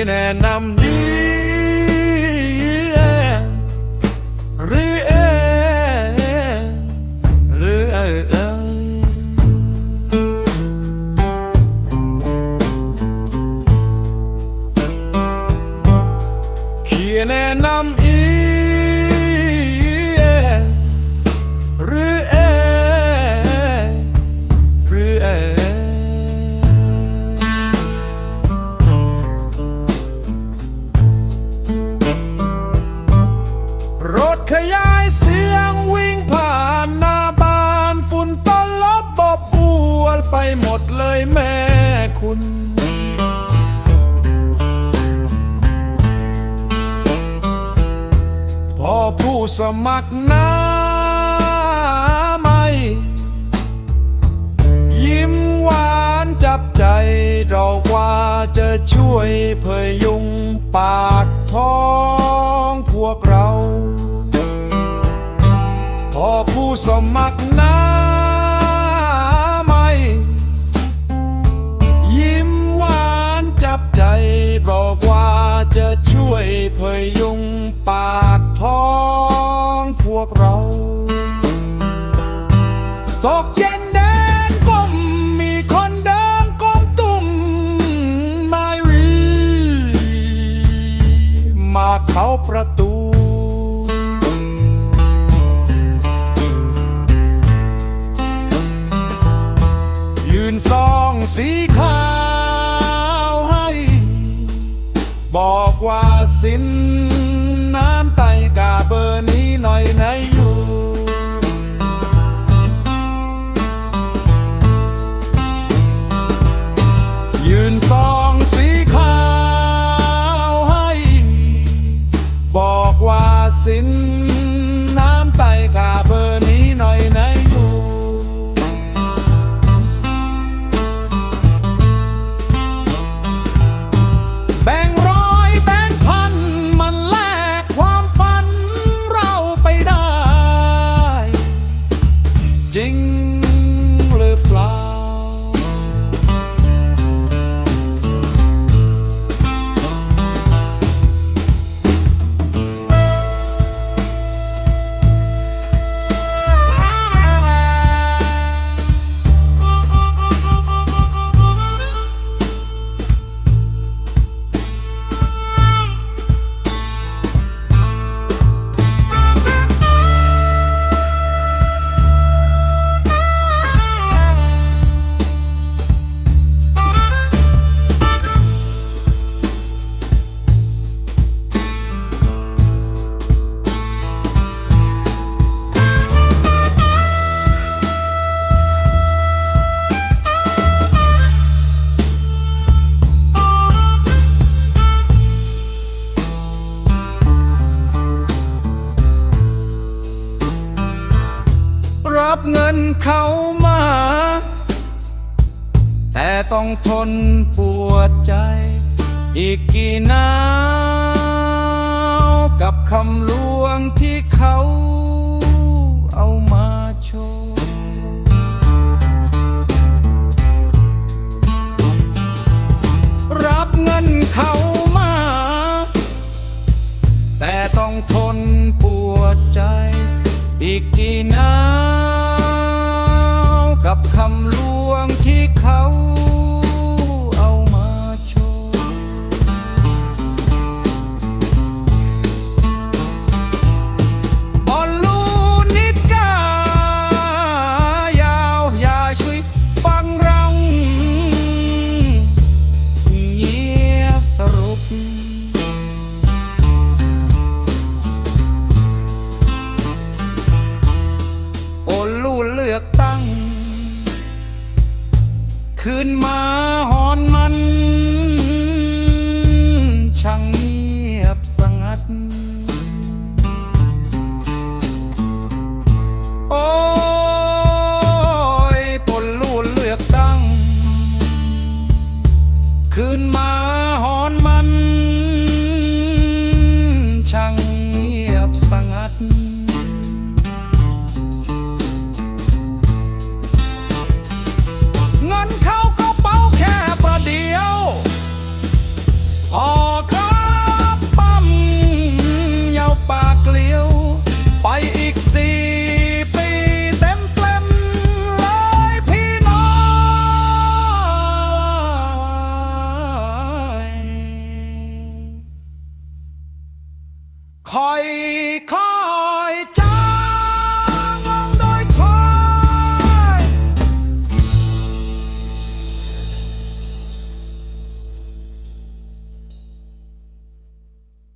ที่แนะนำดีหรือเคุณ พอผู้สมัครหน้าใหม่ ยิ้มหวานจับใจดอกว่าจะช่วยเพยยุงปากท้องพวกเรา พอผู้สมัคร ตกเย็นแดนก้มมีคนเดินก้มตุ่มไม่วีมาเข้าประตูยืนซองสีขาวให้ บอกว่าสิ้น รับเงินเขามา แต่ต้องทนปวดใจ อีกกี่หนาวกับคำลวงที่เขาเอามาโชว์รับเงินเขามา แต่ต้องทนปวดใจ อีกกี่หนา คืนมาหอนมัน ช่างเงียบสงัด โอ้ยปนลูนเลือกตั้ง คืนมาหอนมัน ช่างเงียบสงัด